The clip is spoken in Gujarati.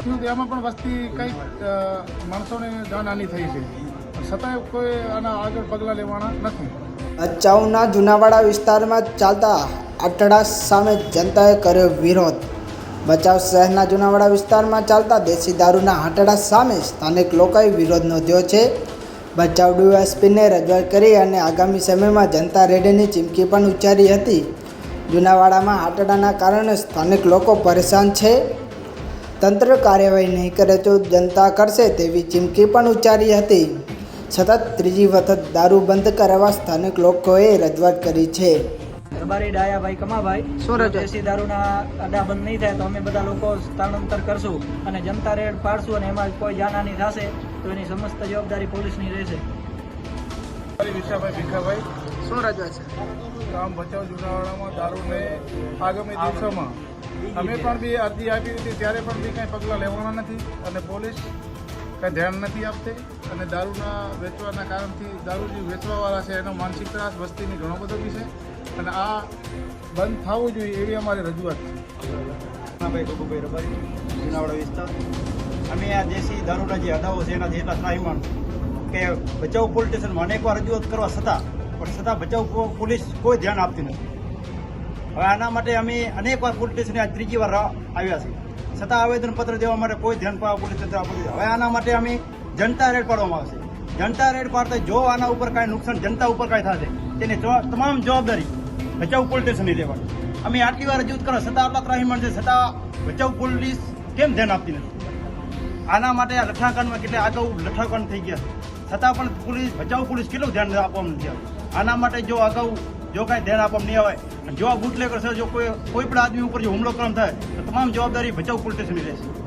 એરિયામાં પણ વસ્તી કંઈક માણસોને જાનહાની થઈ છે. છતાંય કોઈ આના આગળ પગલાં લેવાના નથી. ભચાઉના જુનાવાડા વિસ્તારમાં ચાલતા આટડા સામે જનતાએ કર્યો વિરોધ. ભચાઉ શહેરના જુનાવાડા વિસ્તારમાં ચાલતા દેશી દારૂના આટડા સામે સ્થાનિક લોકોએ વિરોધ નોંધ્યો છે. ભચાઉ ડીએસપીને રજૂઆત કરી અને આગામી સમયમાં જનતા રેડીની ચીમકી પણ ઉચ્ચારી હતી. જુનાવાડામાં આટડાના કારણે સ્થાનિક લોકો પરેશાન છે. તંત્ર કાર્યવાહી નહીં કરે તો જનતા કરશે તેવી ચીમકી પણ ઉચ્ચારી હતી. સતત ત્રીજી વખત દારૂ બંધ કરાવવા સ્થાનિક લોકોએ રજૂઆત કરી છે. દરબારી ડાયાભાઈ કમાભાઈ શું રજૂઆત? દેશી દારૂના અડા બંધ નહીં થાય તો અમે બધા લોકો સ્થળાંતર કરશું અને જનતા રેડ પાડશું અને એમાં કોઈ જાનહાની થશે તો એની સમસ્ત જવાબદારી પોલીસની રહેશે. વિશાભાઈ ભીખાભાઈ. શું રજૂઆત છે? ગામ ભચાઉ જુનાવાડામાં દારૂને આગામી દિવસોમાં અમે પણ બી અરજી આપી હતી, ત્યારે પણ બી કાંઈ પગલાં લેવાના નથી અને પોલીસ કંઈ ધ્યાન નથી આપતી અને દારૂના વેચવાના કારણથી દારૂ જે વેચવાવાળા છે, એનો માનસિક ત્રાસ, વસ્તીની ઘણો બધો બી છે અને આ બંધ થવું જોઈએ એવી અમારી રજૂઆત છે. ભાઈ ગોગુભાઈ રબારી, જુનાવાડા વિસ્તાર. અમે આ દેશી દારૂના જે અદાઓ છે એના જેટલા ત્રાહીમાન કે બચાવ પોલીસ સ્ટેશનમાં અનેકવાર રજૂઆત કરવા છતાં, પણ છતાં બચાવ પોલીસ કોઈ ધ્યાન આપતી નથી. હવે આના માટે અમે અનેકવાર પોલીસ સ્ટેશને આજ ત્રીજી વાર આવ્યા છીએ. છતાં આવેદનપત્ર દેવા માટે કોઈ ધ્યાન પા- પોલીસ તંત્ર નથી. હવે આના માટે અમે જનતા રેડ પાડવામાં આવશે. જનતા રેડ પાડતા જો આના ઉપર કાંઈ નુકસાન, જનતા ઉપર કાંઈ થશે, તેની તમામ જવાબદારી બચાવ પોલીસ સ્ટેશનની લેવાની. અમે આટલી વાર રજૂઆત કરો છતાં આટલા ત્રાહીમાન છે છતાં બચાવ પોલીસ કેમ ધ્યાન આપતી નથી? આના માટે આ લઠાકાંડમાં કેટલા અગાઉ લઠાકાંડ થઈ ગયા. છતાં પણ પોલીસ બચાવ પોલીસ કેટલું ધ્યાન આપવામાં નથી આવતું આના માટે જો અગાઉ જો કાંઈ ધ્યાન આપવામાં નહીં આવે જો આ બુટલેગર છે જો કોઈ કોઈ પણ આદમી ઉપર જો હુમલો કરમ થાય, તો તમામ જવાબદારી બચાવ પોલીસ સ્ટેશનની રહેશે.